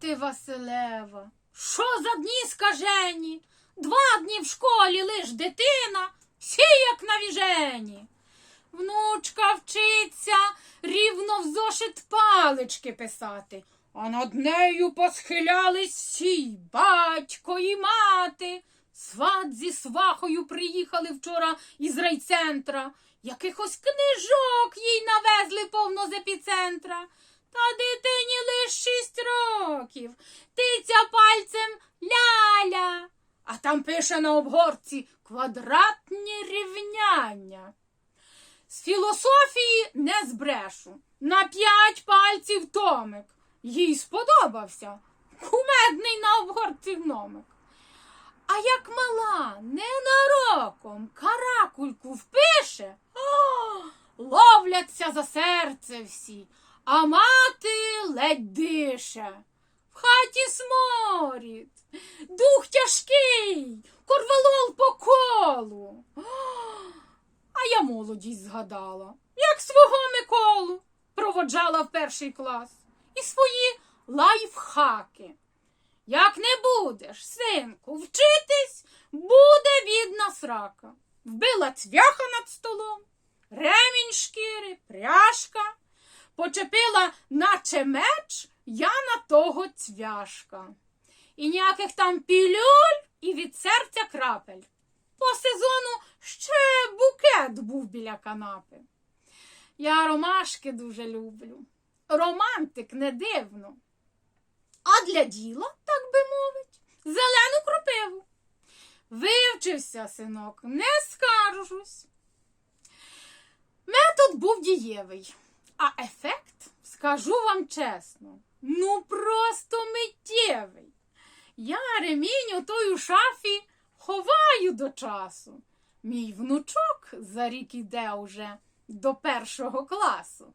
мати Василева, що за дні скажені? Два дні в школі лиш дитина, всі як навіжені. Внучка вчиться рівно в зошит палички писати, а над нею посхилялись всі батько і мати. Сват зі свахою приїхали вчора із райцентра. Якихось книжок їй навезли повно з епіцентра. Та дитині років. Тиця пальцем ляля. А там пише на обгорці квадратні рівняння. З філософії не збрешу. На п'ять пальців томик. Їй сподобався. Кумедний на обгорці гномик. А як мала ненароком каракульку впише, о, ловляться за серце всі, а мати ледь дише. Хаті сморід, дух тяжкий, корвалол по колу. А я молодість згадала, як свого Миколу проводжала в перший клас і свої лайфхаки. Як не будеш, синку, вчитись, буде бідна срака. Вбила цвяха над столом, ремінь шкіри, пряжка, почепила, наче меч, я на того цвяшка. І ніяких там пілюль і від серця крапель. По сезону ще букет був біля канапи. Я ромашки дуже люблю. Романтик не дивно. А для діла, так би мовить, зелену кропиву. Вивчився, синок, не скаржусь. Метод був дієвий, а ефект, скажу вам чесно, ну просто миттєвий. Я ремінь у той у шафі ховаю до часу. Мій внучок за рік іде уже до першого класу.